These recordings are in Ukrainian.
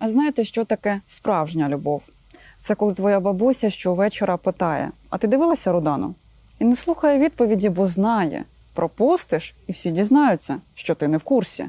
А знаєте, що таке справжня любов? Це коли твоя бабуся щовечора питає: А ти дивилася Рудану? І не слухає відповіді, бо знає. Пропустиш, і всі дізнаються, що ти не в курсі.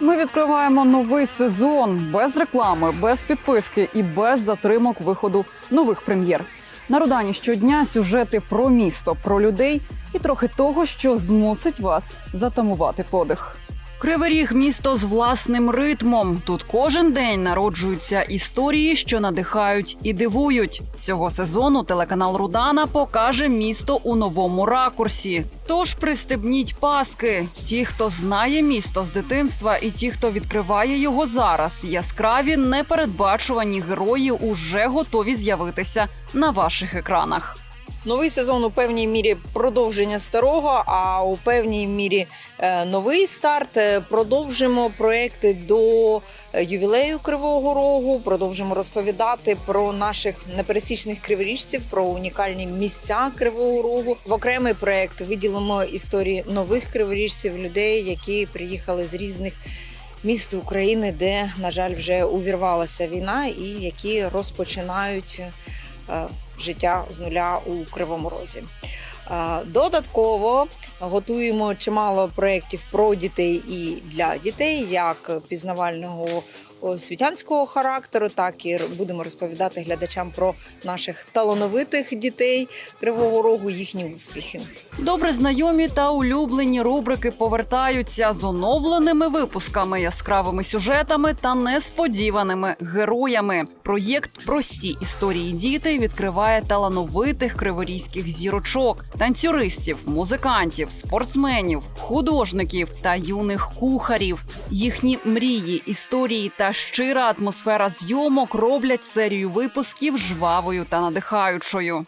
Ми відкриваємо новий сезон без реклами, без підписки і без затримок виходу нових прем'єр. На Рудані щодня сюжети про місто, про людей і трохи того, що змусить вас затамувати подих. Кривий Ріг – місто з власним ритмом. Тут кожен день народжуються історії, що надихають і дивують. Цього сезону телеканал Рудана покаже місто у новому ракурсі. Тож пристебніть паски. Ті, хто знає місто з дитинства, і ті, хто відкриває його зараз, яскраві непередбачувані герої уже готові з'явитися на ваших екранах. Новий сезон у певній мірі продовження старого, а у певній мірі е, новий старт. Е, Продовжимо проекти до е, ювілею Кривого Рогу. Продовжимо розповідати про наших непересічних криворіжців, про унікальні місця Кривого Рогу. В окремий проект виділимо історії нових криворіжців, людей, які приїхали з різних. Міст України, де, на жаль, вже увірвалася війна, і які розпочинають життя з нуля у Кривому Розі. Е, Додатково готуємо чимало проєктів про дітей і для дітей, як пізнавального освітянського характеру, так і будемо розповідати глядачам про наших талановитих дітей Кривого Рогу, їхні успіхи. Добре знайомі та улюблені рубрики повертаються з оновленими випусками, яскравими сюжетами та несподіваними героями. Проєкт Прості історії діти відкриває талановитих криворізьких зірочок, танцюристів, музикантів, спортсменів, художників та юних кухарів. Їхні мрії, історії та щира атмосфера зйомок роблять серію випусків жвавою та надихаючою.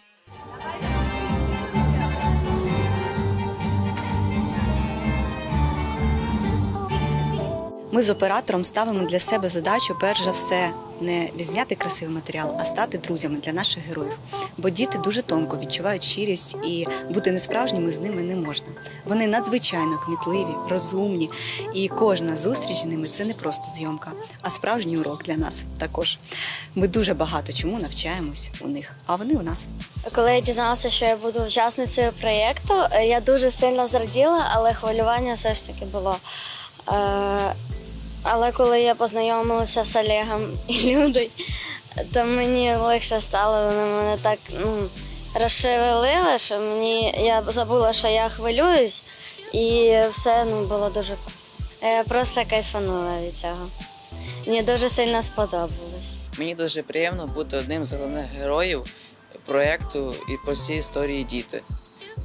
Ми з оператором ставимо для себе задачу, перш за все, не відзняти красивий матеріал, а стати друзями для наших героїв. Бо діти дуже тонко відчувають щирість і бути несправжніми з ними не можна. Вони надзвичайно кмітливі, розумні, і кожна зустріч з ними це не просто зйомка, а справжній урок для нас також. Ми дуже багато чому навчаємось у них, а вони у нас. Коли я дізналася, що я буду учасницею проєкту, е, я дуже сильно зраділа, але хвилювання все ж таки було. Е, Але коли я познайомилася з Олегом і Людою, то мені легше стало. Вони мене так ну, розшевелили, що мені я забула, що я хвилююсь, і все ну, було дуже просто. Я просто кайфанула від цього. Мені дуже сильно сподобалось. Мені дуже приємно бути одним з головних героїв проєкту і по всій історії діти.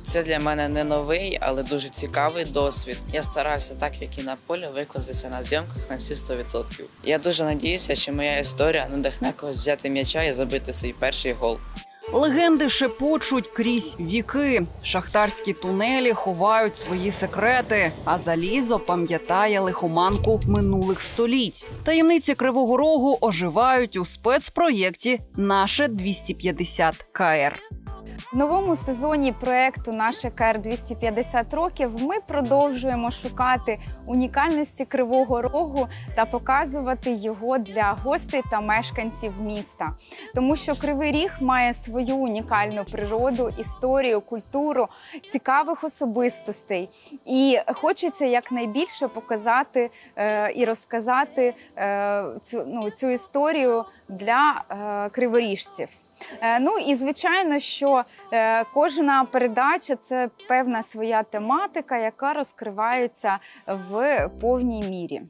Це для мене не новий, але дуже цікавий досвід. Я старався так, як і на полі, викластися на зйомках на всі 100%. Я дуже надіюся, що моя історія надихне когось взяти м'яча і забити свій перший гол. Легенди шепочуть крізь віки. Шахтарські тунелі ховають свої секрети, а залізо пам'ятає лихоманку минулих століть. Таємниці Кривого Рогу оживають у спецпроєкті Наше 250 КР. В новому сезоні проекту Наше КР 250 років ми продовжуємо шукати унікальності Кривого Рогу та показувати його для гостей та мешканців міста. Тому що Кривий Ріг має свою унікальну природу, історію, культуру, цікавих особистостей. І хочеться якнайбільше показати е, і розказати е, цю, ну, цю історію для е, криворіжців. Е, Ну і звичайно, що е, кожна передача це певна своя тематика, яка розкривається в повній мірі.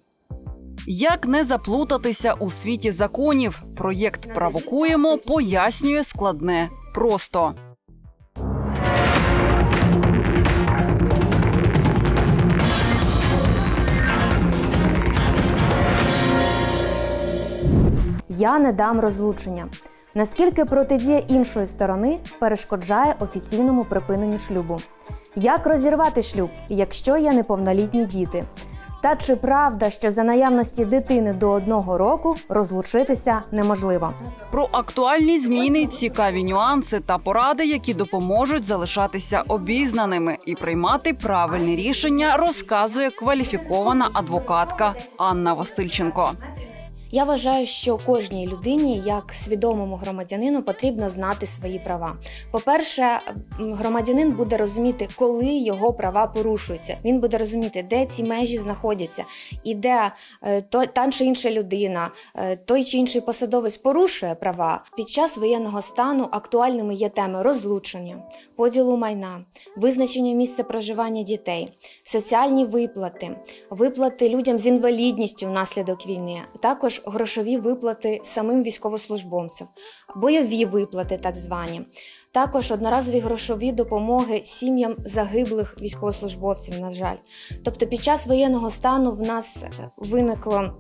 Як не заплутатися у світі законів? Проєкт Правокуємо пояснює складне просто. Я не дам розлучення. Наскільки протидія іншої сторони перешкоджає офіційному припиненню шлюбу? Як розірвати шлюб, якщо є неповнолітні діти? Та чи правда, що за наявності дитини до одного року розлучитися неможливо? Про актуальні зміни, цікаві нюанси та поради, які допоможуть залишатися обізнаними і приймати правильні рішення, розказує кваліфікована адвокатка Анна Васильченко. Я вважаю, що кожній людині, як свідомому громадянину, потрібно знати свої права. По-перше, громадянин буде розуміти, коли його права порушуються. Він буде розуміти, де ці межі знаходяться, і де е, то- та чи інша людина, е, той чи інший посадовець порушує права. Під час воєнного стану актуальними є теми розлучення, поділу майна, визначення місця проживання дітей, соціальні виплати, виплати людям з інвалідністю внаслідок війни, також грошові виплати самим військовослужбовцям, бойові виплати, так звані. Також одноразові грошові допомоги сім'ям загиблих військовослужбовців, на жаль. Тобто, під час воєнного стану в нас е, виникло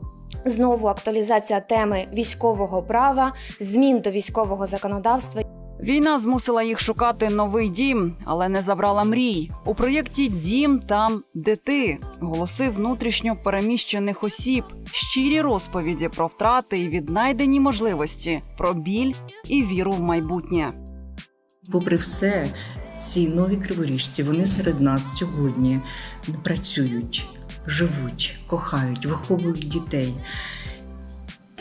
знову актуалізація теми військового права, змін до військового законодавства. Війна змусила їх шукати новий дім, але не забрала мрій. У проєкті Дім там, де ти голоси внутрішньо переміщених осіб, щирі розповіді про втрати і віднайдені можливості, про біль і віру в майбутнє. Попри все, ці нові криворіжці, вони серед нас сьогодні працюють, живуть, кохають, виховують дітей.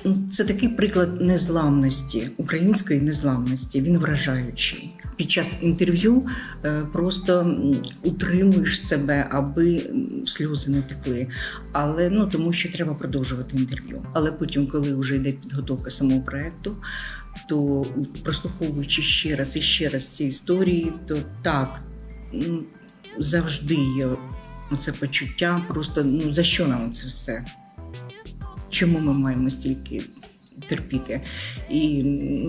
Ну, Це такий приклад незламності, української незламності. Він вражаючий. Під час інтерв'ю е, просто утримуєш себе, аби сльози не текли. Але ну тому що треба продовжувати інтерв'ю. Але потім, коли вже йде підготовка самого проекту, то прослуховуючи ще раз і ще раз ці історії, то так завжди є це почуття. Просто ну за що нам це все? Чому ми маємо стільки терпіти? І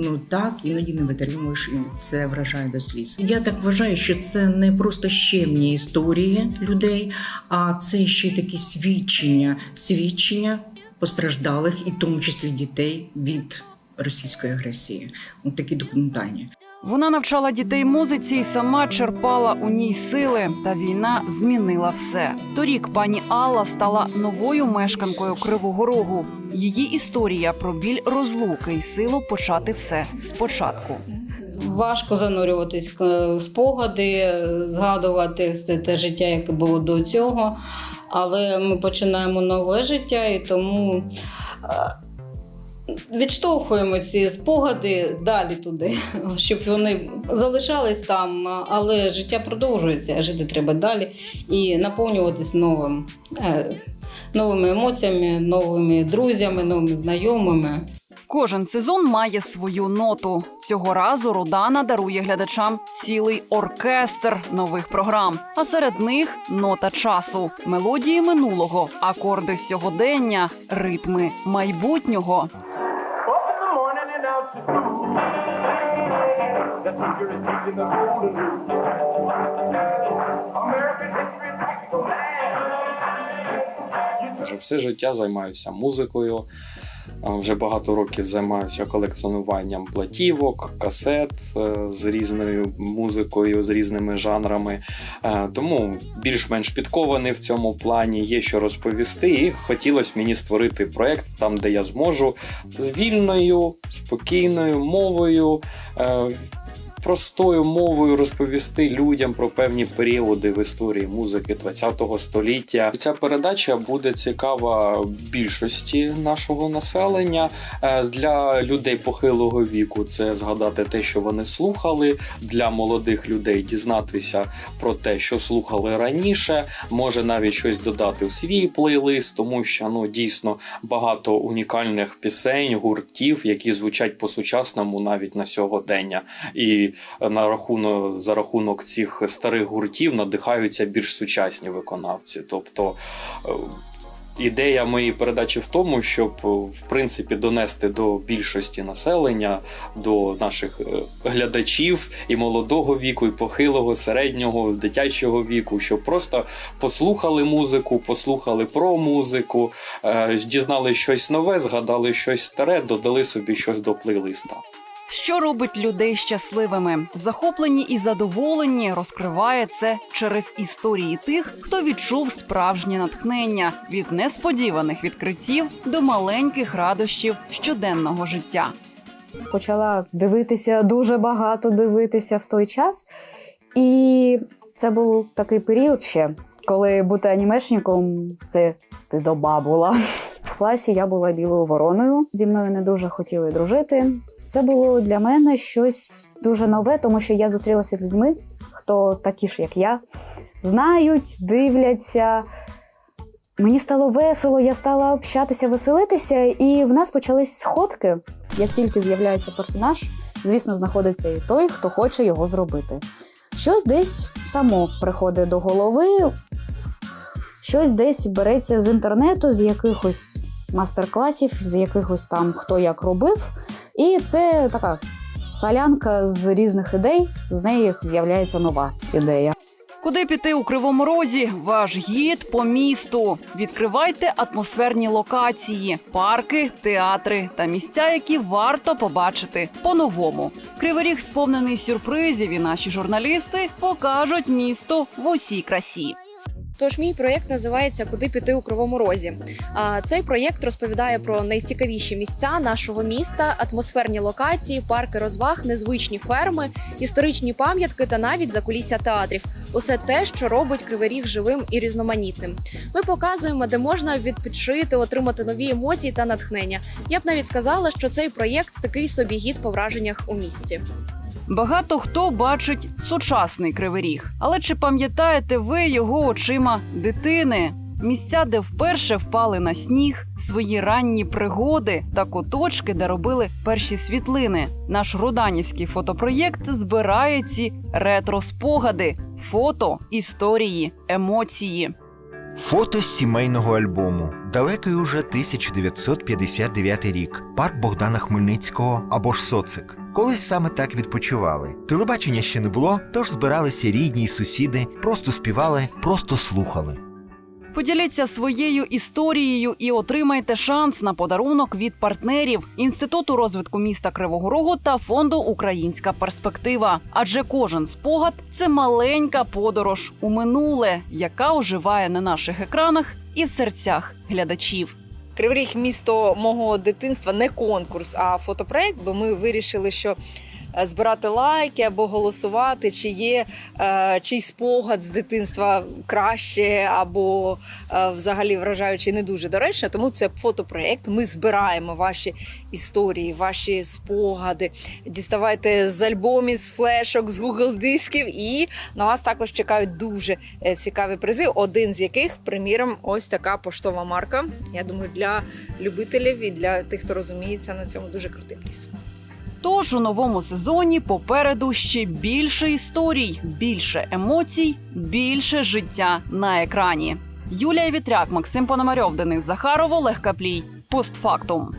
ну так іноді не витримуєш, і це вражає до сліз. Я так вважаю, що це не просто щемні історії людей, а це ще й такі свідчення, свідчення постраждалих, і в тому числі дітей від російської агресії. От такі документальні. Вона навчала дітей музиці і сама черпала у ній сили. Та війна змінила все. Торік пані Алла стала новою мешканкою Кривого Рогу. Її історія про біль розлуки і силу почати все спочатку. Важко занурюватись в спогади, е, згадувати все те життя, яке було до цього. Але ми починаємо нове життя і тому е, відштовхуємо ці спогади далі туди, щоб вони залишались там, але життя продовжується, жити треба далі і наповнюватись новим, е, новими емоціями, новими друзями, новими знайомими. Кожен сезон має свою ноту. Цього разу Рудана дарує глядачам цілий оркестр нових програм. А серед них нота часу, мелодії минулого, акорди сьогодення, ритми майбутнього. Вже все життя займаюся музикою. Вже багато років займаюся колекціонуванням платівок, касет е, з різною музикою, з різними жанрами. Е, Тому більш-менш підкований в цьому плані, є що розповісти. І хотілося мені створити проект там, де я зможу з вільною, спокійною мовою. Простою мовою розповісти людям про певні періоди в історії музики ХХ століття. Ця передача буде цікава більшості нашого населення Е, для людей похилого віку. Це згадати те, що вони слухали. Для молодих людей дізнатися про те, що слухали раніше. Може навіть щось додати в свій плейлист, тому що ну дійсно багато унікальних пісень, гуртів, які звучать по-сучасному навіть на сьогодення. І на рахунок за рахунок цих старих гуртів надихаються більш сучасні виконавці. Тобто е, ідея моєї передачі в тому, щоб е, в принципі донести до більшості населення, до наших е, глядачів і молодого віку, і похилого, середнього, дитячого віку, щоб просто послухали музику, послухали про музику, дізнали щось нове, згадали щось старе, додали собі щось до плейлиста. Що робить людей щасливими? Захоплені і задоволені розкриває це через історії тих, хто відчув справжнє натхнення від несподіваних відкриттів до маленьких радощів щоденного життя. почала дивитися дуже багато дивитися в той час. І це був такий період ще, коли бути анімешником це стидоба була. В класі я була білою вороною. Зі мною не дуже хотіли дружити. Це було для мене щось дуже нове, тому що я зустрілася з людьми, хто такі ж, як я, знають, дивляться. Мені стало весело, я стала общатися, веселитися, і в нас почались сходки. Як тільки з'являється персонаж, звісно, знаходиться і той, хто хоче його зробити. Щось десь само приходить до голови, щось десь береться з інтернету, з якихось мастер-класів, з якихось там хто як робив. І це така солянка з різних ідей, з неї з'являється нова ідея. Куди піти у кривому розі? Ваш гід по місту. Відкривайте атмосферні локації, парки, театри та місця, які варто побачити по-новому. Кривий ріг сповнений сюрпризів, і наші журналісти покажуть місто в усій красі. Тож мій проєкт називається Куди піти у кривому розі. А цей проєкт розповідає про найцікавіші місця нашого міста, атмосферні локації, парки розваг, незвичні ферми, історичні пам'ятки та навіть закулісся театрів. Усе те, що робить кривий ріг живим і різноманітним. Ми показуємо, де можна відпочити, отримати нові емоції та натхнення. Я б навіть сказала, що цей проєкт такий собі гід по враженнях у місті. Багато хто бачить сучасний кривий ріг, але чи пам'ятаєте ви його очима дитини? Місця, де вперше впали на сніг, свої ранні пригоди та куточки, де робили перші світлини. Наш руданівський фотопроєкт збирає ці ретро-спогади, фото, історії, емоції. Фото з сімейного альбому. Далекий уже 1959 рік. Парк Богдана Хмельницького або ж Социк. Колись саме так відпочивали. Телебачення ще не було, тож збиралися рідні й сусіди, просто співали, просто слухали. Поділіться своєю історією і отримайте шанс на подарунок від партнерів Інституту розвитку міста Кривого Рогу та фонду Українська перспектива. Адже кожен спогад це маленька подорож у минуле, яка оживає на наших екранах і в серцях глядачів. Кривий Ріг місто мого дитинства не конкурс, а фотопроект, бо ми вирішили, що збирати лайки або голосувати, чи є е, чий спогад з дитинства краще, або е, взагалі вражаючий не дуже доречно. Тому це фотопроект. Ми збираємо ваші історії, ваші спогади. Діставайте з альбомів, з флешок, з Google дисків. І на вас також чекають дуже е, цікаві призи. Один з яких, приміром, ось така поштова марка. Я думаю, для любителів і для тих, хто розуміється на цьому, дуже крутий приз. Тож у новому сезоні попереду ще більше історій, більше емоцій, більше життя на екрані. Юлія Вітряк, Максим Пономарьов, Денис Захаров, Олег Каплій. Постфактум.